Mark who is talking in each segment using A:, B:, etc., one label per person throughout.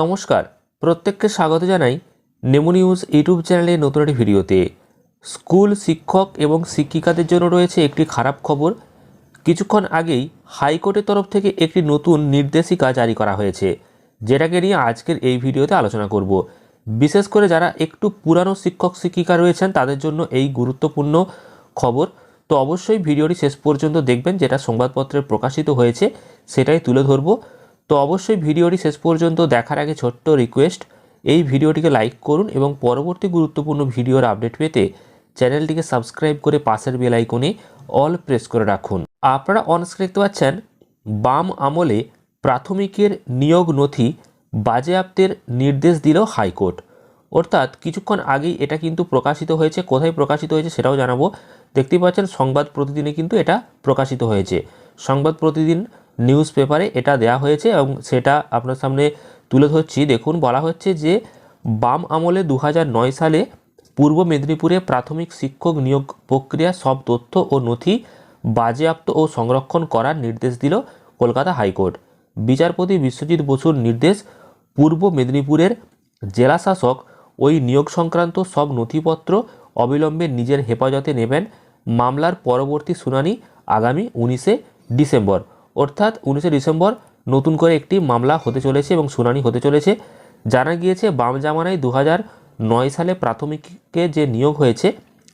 A: নমস্কার, প্রত্যেককে স্বাগত জানাই নেমো নিউজ ইউটিউব চ্যানেলে নতুন একটি ভিডিওতে। স্কুল শিক্ষক এবং শিক্ষিকাদের জন্য রয়েছে একটি খারাপ খবর। কিছুক্ষণ আগেই হাইকোর্টের তরফ থেকে একটি নতুন নির্দেশিকা জারি করা হয়েছে, যেটাকে নিয়ে আজকের এই ভিডিওতে আলোচনা করব। বিশেষ করে যারা একটু পুরানো শিক্ষক, শিক্ষিকা রয়েছেন, তাদের জন্য এই গুরুত্বপূর্ণ খবর। তো অবশ্যই ভিডিওটি শেষ পর্যন্ত দেখবেন, যেটা সংবাদপত্রে প্রকাশিত হয়েছে, সেটাই তুলে ধরবো। তো অবশ্যই ভিডিওটি শেষ পর্যন্ত দেখার আগে ছোট্ট রিকোয়েস্ট এই ভিডিওটিকে লাইক করুন এবং পরবর্তী গুরুত্বপূর্ণ ভিডিওর আপডেট পেতে চ্যানেলটিকে সাবস্ক্রাইব করে পাশের বেল আইকনে অল প্রেস করে রাখুন। আপনারা অনস্ক্রিন দেখতে পাচ্ছেন, বাম আমলে প্রাথমিকের নিয়োগ নথি বাজেয়াপ্তের নির্দেশ দিল হাইকোর্ট। অর্থাৎ কিছুক্ষণ আগেই এটা কিন্তু প্রকাশিত হয়েছে। কোথায় প্রকাশিত হয়েছে সেটাও জানাব। দেখতেই পাচ্ছেন, সংবাদ প্রতিদিনে কিন্তু এটা প্রকাশিত হয়েছে। সংবাদ প্রতিদিন নিউজ পেপারে এটা দেয়া হয়েছে এবং সেটা আপনার সামনে তুলে ধরছি। দেখুন, বলা হচ্ছে যে বাম আমলে দু সালে পূর্ব মেদিনীপুরে প্রাথমিক শিক্ষক নিয়োগ প্রক্রিয়া, সব তথ্য ও নথি বাজেয়াপ্ত ও সংরক্ষণ করার নির্দেশ দিল কলকাতা হাইকোর্ট। বিচারপতি বিশ্বজিৎ বসুর নির্দেশ, পূর্ব মেদিনীপুরের জেলাশাসক ওই নিয়োগ সংক্রান্ত সব নথিপত্র অবিলম্বে নিজের হেফাজতে নেবেন। মামলার পরবর্তী শুনানি আগামী উনিশে ডিসেম্বর। অর্থাৎ উনিশে ডিসেম্বর নতুন করে একটি মামলা হতে চলেছে এবং শুনানি হতে চলেছে। জানা গিয়েছে, বাম জামানায় দু নয় সালে প্রাথমিকে যে নিয়োগ হয়েছে,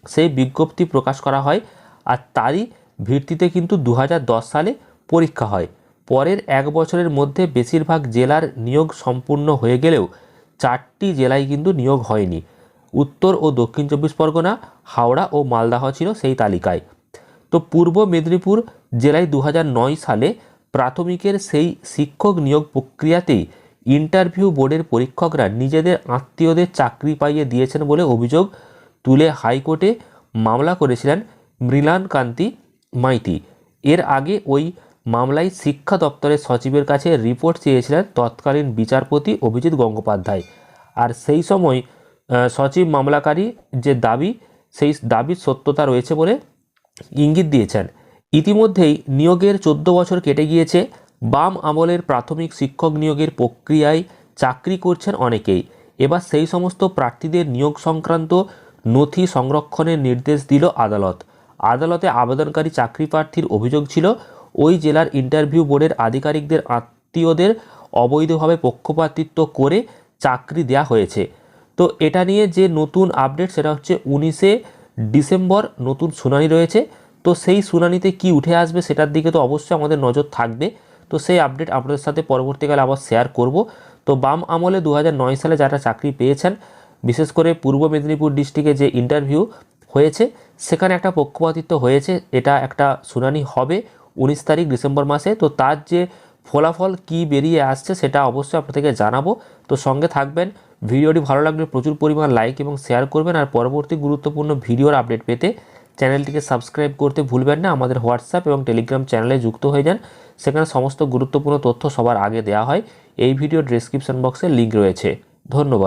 A: সেই বিজ্ঞপ্তি প্রকাশ করা হয় আর তারই ভিত্তিতে কিন্তু দু হাজার দশ সালে পরীক্ষা হয়। পরের এক বছরের মধ্যে বেশিরভাগ জেলার নিয়োগ সম্পূর্ণ হয়ে গেলেও চারটি জেলায় কিন্তু নিয়োগ হয়নি। উত্তর ও দক্ষিণ চব্বিশ পরগনা, হাওড়া ও মালদাহ ছিল সেই তালিকায়। তো পূর্ব মেদিনীপুর জেলায় দু হাজার নয় সালে প্রাথমিকের সেই শিক্ষক নিয়োগ প্রক্রিয়াতেই ইন্টারভিউ বোর্ডের পরীক্ষকরা নিজেদের আত্মীয়দের চাকরি পাইয়ে দিয়েছেন বলে অভিযোগ তুলে হাইকোর্টে মামলা করেছিলেন মৃলান কান্তি মাইতি। এর আগে ওই মামলায় শিক্ষা দপ্তরের সচিবের কাছে রিপোর্ট চেয়েছিলেন তৎকালীন বিচারপতি অভিজিৎ গঙ্গোপাধ্যায়। আর সেই সময় সচিব মামলাকারী যে দাবি, সেই দাবির সত্যতা রয়েছে বলে ইঙ্গিত দিয়েছেন। ইতিমধ্যেই নিয়োগের চোদ্দ বছর কেটে গিয়েছে। বাম আমলের প্রাথমিক শিক্ষক নিয়োগের প্রক্রিয়ায় চাকরি করছেন অনেকেই। এবার সেই সমস্ত প্রার্থীদের নিয়োগ সংক্রান্ত নথি সংরক্ষণের নির্দেশ দিল আদালত। আদালতে আবেদনকারী চাকরি প্রার্থীর অভিযোগ ছিল, ওই জেলার ইন্টারভিউ বোর্ডের আধিকারিকদের আত্মীয়দের অবৈধভাবে পক্ষপাতিত্ব করে চাকরি দেওয়া হয়েছে। তো এটা নিয়ে যে নতুন আপডেট, সেটা হচ্ছে উনিশে ডিসেম্বর নতুন শুনানি রয়েছে। তো সেই শুনানিতে কি উঠে আসবে সেটার দিকে তো অবশ্যই আমাদের নজর থাকবে। তো সেই আপডেট আপনাদের সাথে পরবর্তীকালে আবার শেয়ার করব। তো বাম আমলে দু হাজার নয় সালে যারা চাকরি পেয়েছেন, বিশেষ করে পূর্ব মেদিনীপুর ডিস্ট্রিক্টে যে ইন্টারভিউ হয়েছে, সেখানে একটা পক্ষপাতিত্ব হয়েছে, এটা একটা শুনানি হবে উনিশ তারিখ ডিসেম্বর মাসে। তো তার যে ফলাফল কি বেরিয়ে আসছে সেটা অবশ্যই আপনাদেরকে জানাব। তো সঙ্গে থাকবেন, ভিডিওটি ভালো লাগলে প্রচুর পরিমাণ লাইক এবং শেয়ার করবেন, আর পরবর্তী গুরুত্বপূর্ণ ভিডিওর আপডেট পেতে চ্যানেলটিকে সাবস্ক্রাইব করতে ভুলবেন না। আমাদের হোয়াটসঅ্যাপ এবং টেলিগ্রাম চ্যানেলে যুক্ত হয়ে যান। সেখানে সমস্ত গুরুত্বপূর্ণ তথ্য সবার আগে দেওয়া হয়। এই ভিডিও ডেসক্রিপশন বক্সে লিঙ্ক রয়েছে। ধন্যবাদ।